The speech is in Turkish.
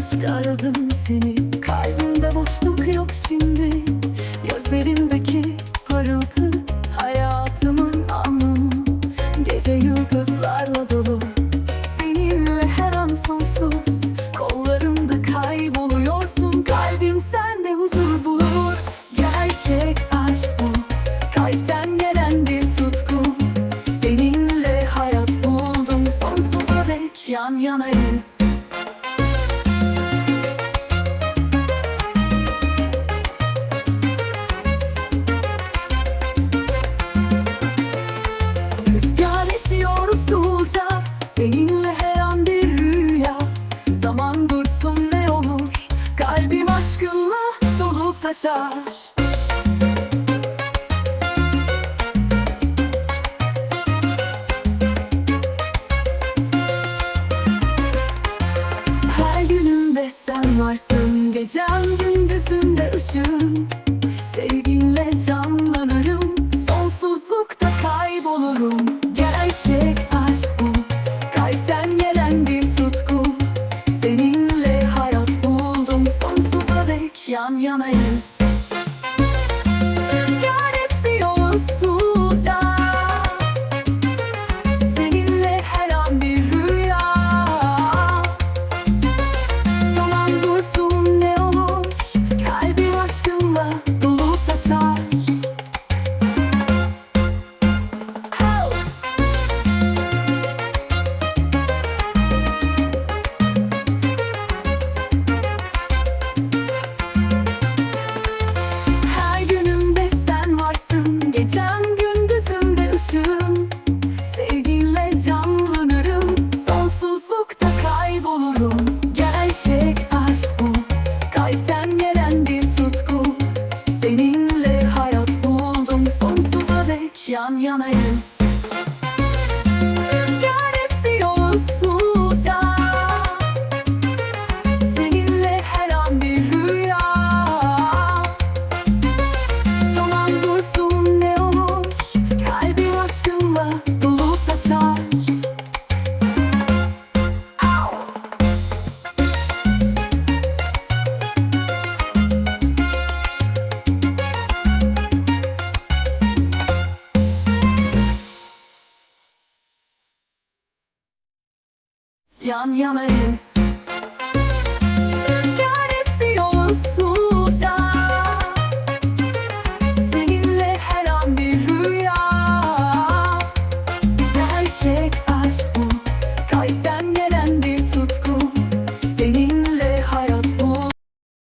aşk aradım seni. Kalbimde boşluk yok şimdi. Gözlerimdeki parıltı Hayatımın anlamı Gece yıldızlarla dolu. Seninle her an sonsuz. Kollarımda kayboluyorsun. Kalbim sende huzur bulur. Gerçek aşk bu. Kalpten gelen bir tutku. Seninle hayat buldum. Sonsuza dek yan yanayım. sar Her günümde sen varsın. Gecem gündüzümde ışın Sevginle canlanırım. yanamayız yan yanayız.